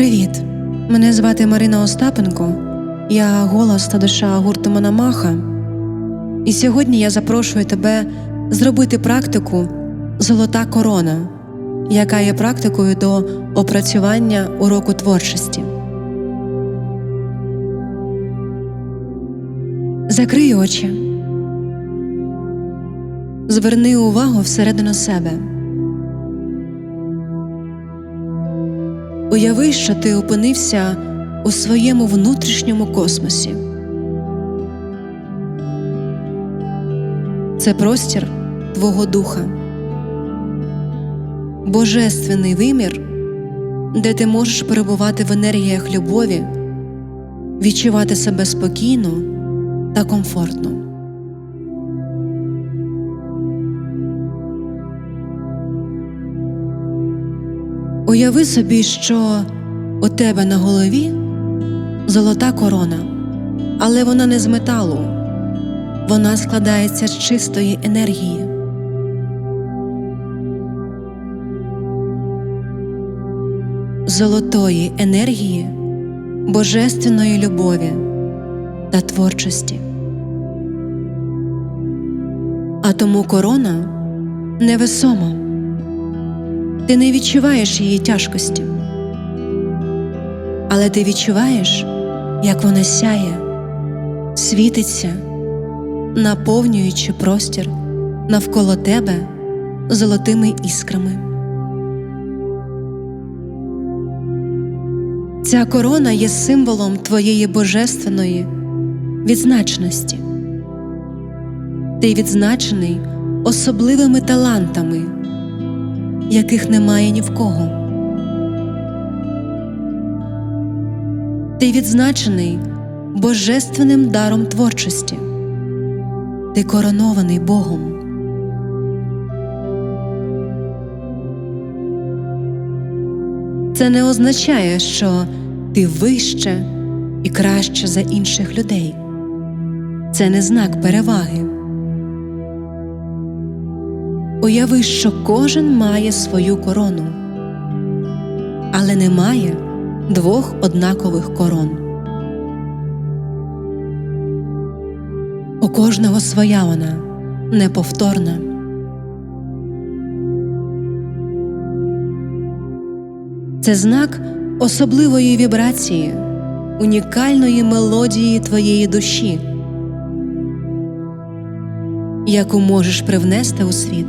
Привіт! Мене звати Марина Остапенко. Я голос та душа гурту Мономаха. І сьогодні я запрошую тебе зробити практику Золота корона, яка є практикою до опрацювання уроку творчості. Закрий очі. Зверни увагу всередину себе. Уяви, що ти опинився у своєму внутрішньому космосі. Це простір твого духа, божественний вимір, де ти можеш перебувати в енергіях любові, відчувати себе спокійно та комфортно. Уяви собі, що у тебе на голові золота корона, але вона не з металу, вона складається з чистої енергії. Золотої енергії, божественної любові та творчості. А тому корона невесома. Ти не відчуваєш її тяжкості, але ти відчуваєш, як вона сяє, світиться, наповнюючи простір навколо тебе золотими іскрами. Ця корона є символом твоєї божественної відзначеності. Ти відзначений особливими талантами яких немає ні в кого. Ти відзначений божественним даром творчості. Ти коронований Богом. Це не означає, що ти вище і краще за інших людей. Це не знак переваги. Уяви, що кожен має свою корону, але немає двох однакових корон. У кожного своя вона неповторна. Це знак особливої вібрації, унікальної мелодії твоєї душі, яку можеш привнести у світ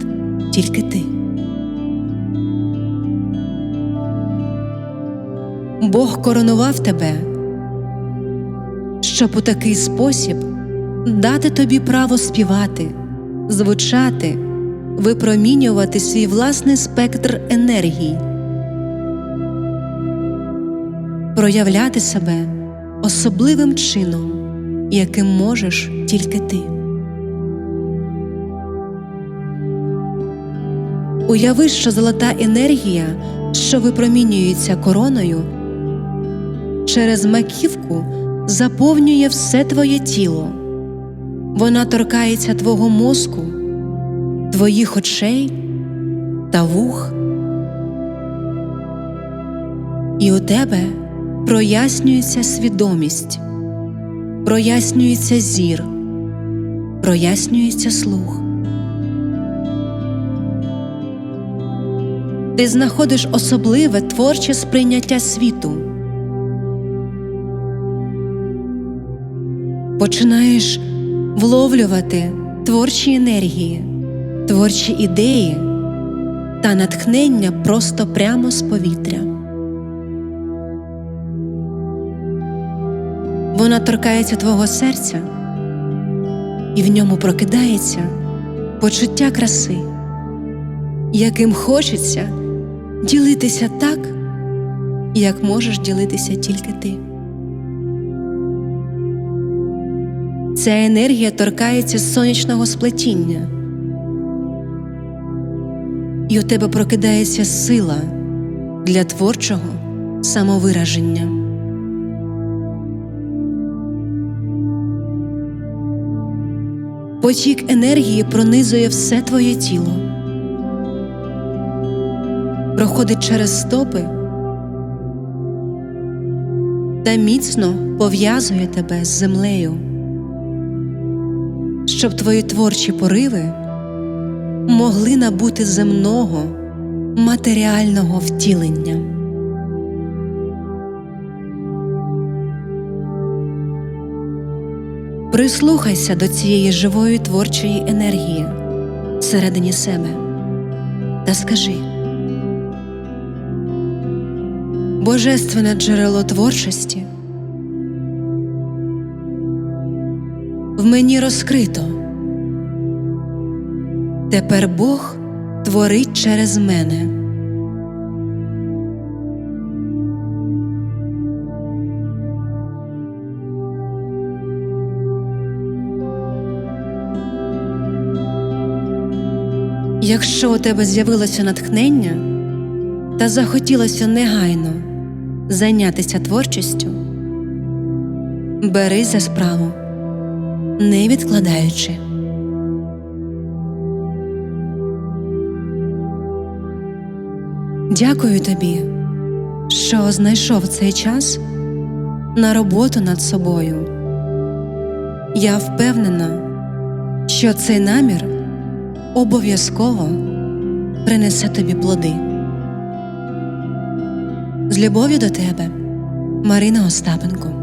тільки ти. Бог коронував тебе, щоб у такий спосіб дати тобі право співати, звучати, випромінювати свій власний спектр енергії, проявляти себе особливим чином, яким можеш тільки ти. Уяви, що золота енергія, що випромінюється короною, через маківку заповнює все твоє тіло. Вона торкається твого мозку, твоїх очей та вух. І у тебе прояснюється свідомість, прояснюється зір, прояснюється слух. Ти знаходиш особливе творче сприйняття світу. Починаєш вловлювати творчі енергії, творчі ідеї та натхнення просто прямо з повітря. Вона торкається твого серця, і в ньому прокидається почуття краси, яким хочеться ділитися так, як можеш ділитися тільки ти. Ця енергія торкається сонячного сплетіння, і у тебе прокидається сила для творчого самовираження. Потік енергії пронизує все твоє тіло, проходить через стопи та міцно пов'язує тебе з землею, щоб твої творчі пориви могли набути земного матеріального втілення. Прислухайся до цієї живої творчої енергії всередині себе та скажи Божественне джерело творчості в мені розкрито. Тепер Бог творить через мене. Якщо у тебе з'явилося натхнення та захотілося негайно зайнятися творчістю, берись за справу, не відкладаючи. Дякую тобі, що знайшов цей час на роботу над собою. Я впевнена, що цей намір обов'язково принесе тобі плоди. З любов'ю до тебе, Марина Остапенко.